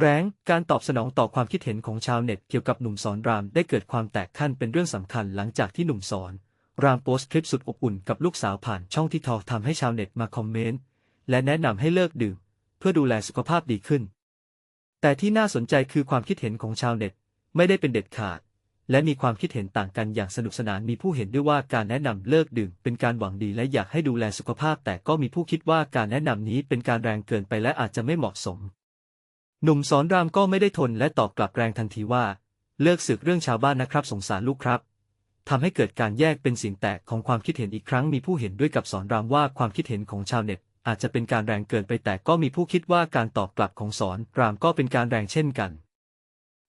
แรงการตอบสนองต่อความคิดเห็นของชาวเน็ตเกี่ยวกับหนุ่มสอนรามได้เกิดความแตกขั้นเป็นเรื่องสำคัญหลังจากที่หนุ่มสอน รามโพสต์คลิปสุดอบอุ่นกับลูกสาวผ่านช่องที่ทอทำให้ชาวเน็ตมาคอมเมนต์และแนะนำให้เลิกดื่ม เพื่อดูแลสุขภาพดีขึ้น แต่ที่น่าสนใจคือความคิดเห็นของชาวเน็ตไม่ได้เป็นเด็ดขาด และมีความคิดเห็นต่างกันอย่างสนุกสนานมีผู้เห็นด้วยว่าการแนะนำเลิกดื่ม เป็นการหวังดีและอยากให้ดูแลสุขภาพ แต่ก็มีผู้คิดว่าการแนะนำนี้เป็นการแรงเกินไปและอาจจะไม่เหมาะสม หนุ่มสอนรามก็ไม่ได้ทนและตอบกลับแรงทันทีว่า เลิกสึกเรื่องชาวบ้านนะครับสงสารลูกครับทำให้เกิดการแยกเป็นสียงแตกของความคิดเห็นอีกครั้งมีผู้เห็นด้วยกับสอนรามว่าความคิดเห็นของชาวเน็ต อาจจะเป็นการแรงเกินไปแต่ก็มีผู้คิดว่าการตอบกลับของสอนรามก็เป็นการแรงเช่นกัน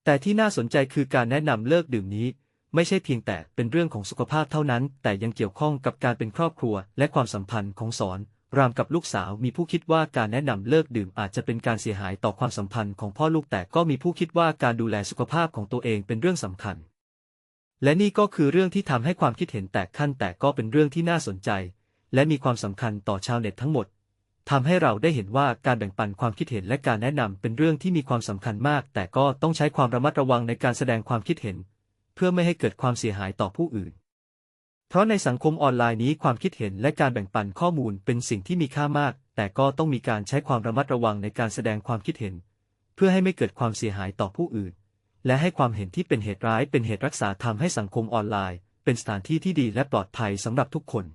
แต่ที่น่าสนใจคือการแนะนำเลิกดื่มนี้ ไม่ใช่เพียงแต่เป็นเรื่องของสุขภาพเท่านั้น แต่ยังเกี่ยวข้องกับการเป็นครอบครัวและความสัมพันธ์ของสอน รามกับลูกสาวมีผู้คิดว่าการแนะนำเลิกดื่มอาจจะเป็นการเสียหายต่อความสัมพันธ์ของพ่อลูกแต่ก็มีผู้คิดว่าการดูแลสุขภาพของตัวเองเป็นเรื่องสำคัญ และนี่ก็คือเรื่องที่ทำให้ความคิดเห็นแตกขั้นแต่ก็เป็นเรื่องที่น่าสนใจ และมีความสำคัญต่อชาวเน็ตทั้งหมดทำให้เราได้เห็นว่าการแบ่งปันความคิดเห็นและการแนะนำเป็นเรื่องที่มีความสำคัญมาก แต่ก็ต้องใช้ความระมัดระวังในการแสดงความคิดเห็น เพื่อไม่ให้เกิดความเสียหายต่อผู้อื่น เพราะในสังคมออนไลน์นี้ความคิดเห็นและการแบ่งปันข้อมูลเป็นสิ่งที่มีค่ามาก แต่ก็ต้องมีการใช้ความระมัดระวังในการแสดงความคิดเห็น เพื่อให้ไม่เกิดความเสียหายต่อผู้อื่น และให้ความเห็นที่เป็นเหตุร้ายเป็นเหตุรักษาทำให้สังคมออนไลน์ เป็นสถานที่ที่ดีและปลอดภัยสำหรับทุกคน